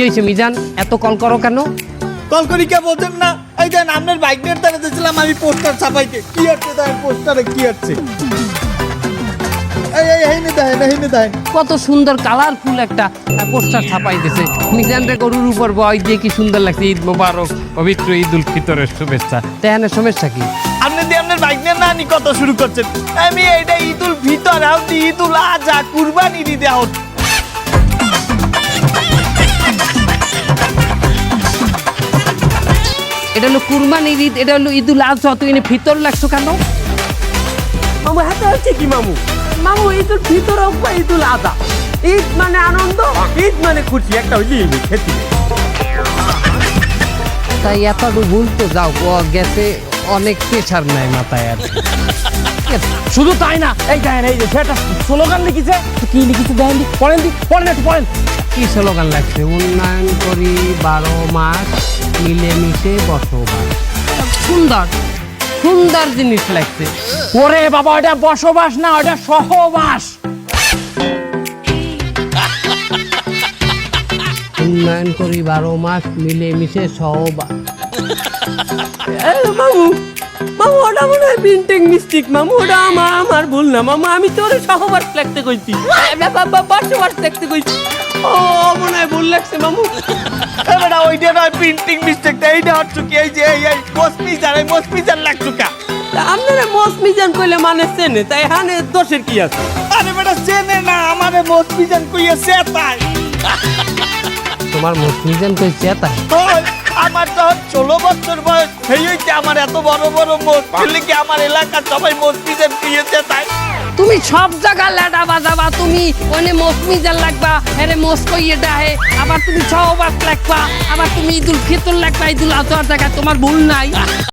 কি হয়েছে মিজান? এত কল করো কেন? কল করি কে বলছেন না? এই যে আপনার বাইক নিয়ে তারা দিয়েছিলাম আমি পোস্টার ছাপাইতে। কি হচ্ছে তাই পোস্টারে কি হচ্ছে? এই এই কত সুন্দর কালারফুল একটা পোস্টার ছাপাই দিছে মিজান রে গরুর উপর বয় দিয়ে কি সুন্দর লাগছে। ঈদ মোবারক পবিত্র ঈদ উল ফিতরের শুভেচ্ছা। তেহানের সমস্যা কি? আপনি দিয়ে আপনার বাইক নিয়ে নানি কত শুরু করছেন? আমি এইটা ঈদুল ভিতর আউট ঈদুল আজা কুরবানি দিতে আউট। এটা হলো কুরবানির ঈদ এটা হলো ঈদুল আজহা তুই এনে ভিতর লাগছো কেন? মামু হাতে হচ্ছে কি মামু? মামু ঈদুল ফিতর হোক বা ঈদুল আদা ঈদ মানে আনন্দ ঈদ মানে খুশি একটা হইলি খেতে। তাই এতটুকু ভুল তো যাও ও গেছে অনেক প্রেশার নেয় মাথায় আর। শুধু তাই না এই দেখেন এই যে সেটা স্লোগান লিখেছে কি লিখেছে দেখেন দি পড়েন দি পড়েন একটু পড়েন। কি স্লোগান লাগছে? উন্নয়ন করি বারো মাস মিলেমিশে বসবাস। সুন্দর সুন্দর জিনিস লাগছে। ওরে বাবা ওটা বসবাস না ওটা সহবাস। উন্নয়ন করি বারো মাস মিলেমিশে সহবাস। মামু মামু ওটা মনে হয় প্রিন্টিং মিস্টেক মামু ওটা আমার আমার ভুল না মামু আমি তোর সহবাস লিখতে কইছি। বসবাস লিখতে কইছি। ও মনে হয় ভুল লাগছে মামু। এবার ওইটা নয় প্রিন্টিং মিস্টেক এইটা হচ্ছে কি এই যে এই এই মসপিজার এই মসপিজার লাগছো কা। তা আপনারা মস মিজান কইলে মানে চেনে তাই হানে দোষের কি আছে? আরে বেটা চেনে না আমারে মসপিজান কইয়া সে তাই তোমার মিজান কই চেতাই আমার তখন ষোলো বছর বয়স সেই হইতে আমার এত বড় বড় মোট কি আমার এলাকার সবাই মসজিদের দিয়েছে তাই তুমি সব জায়গা লেডা বাজাবা, তুমি ওনে মৌসুমি জাল লাগবা হ্যাঁ মস কইয়ে ডাহে, আবার তুমি সহবাস লাগবা আবার তুমি ঈদুল ফিতর লাগবা ঈদুল আজহার জায়গায়, তোমার ভুল নাই।